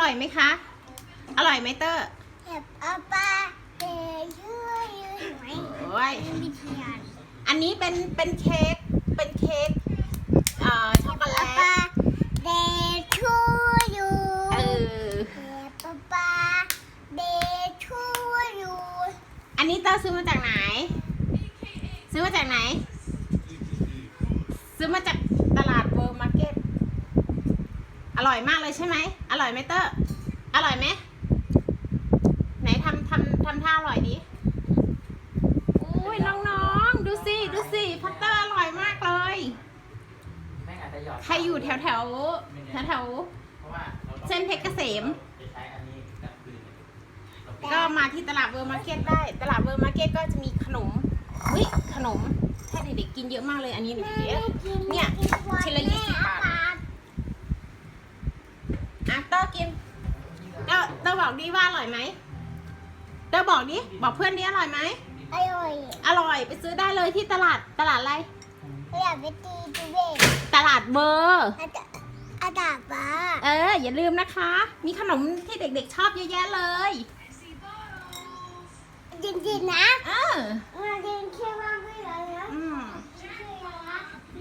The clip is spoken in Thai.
ร่อยไหมคะ อร่อยไหมเตอร์เห็บอาปาเดช่วยยืนไหมโอ้ยวิทยาอันนี้เป็นเป็นเค้กเป็นเค้กเอ่อช็อกโกแลอาปาตเดช่วยอยู่เออเห็บอาปาเดช่วยอยู่อันนี้เตอร์ซื้อมาจากไหน ซื้อมาจากไหน ซื้อมาจากตลาดเวิร์มาร์เก็ต อ ร่อยมากเลยใช่ไหม อร่อยไหมเตอร์ อร่อยไหม ไหนทำทำทำท่าอร่อยดิอุ้ยน้องๆ ดูสิ ดูสิพัตเตอร์อร่อยมากเลย แม่งอาจจะหยอดใครอยู่แถวแถวแถวแถว เพราะว่าราต้องเส้นเพชรเกษม จะใช้อันนี้กลางคืนเราๆก็มาที่ตลาดเวิร์มาร์เก็ตได้ ตลาดเวิร์มาร์เก็ตก็จะมีขนม อุ้ยขนมให้เด็กๆกินเยอะมากเลยอันนี้เด็กๆเนี่ยชิ้นละยี่สิบบาท อะเตอร์กินเตอร์เตอร์บอกดิว่าอร่อยไหมเตอร์บอกดิบอกเพื่อนดิอร่อยไหมอร่อยอร่อยไปซื้อได้เลยที่ตลาดตลาดอะไรอยากไปตีจูเบ้ตลาดเบอร์อาจารย์อาจารย์ป้าเออ อย่าลืมนะคะ มีขนมที่เด็กๆชอบเยอะแยะเลย จริงๆนะ เออ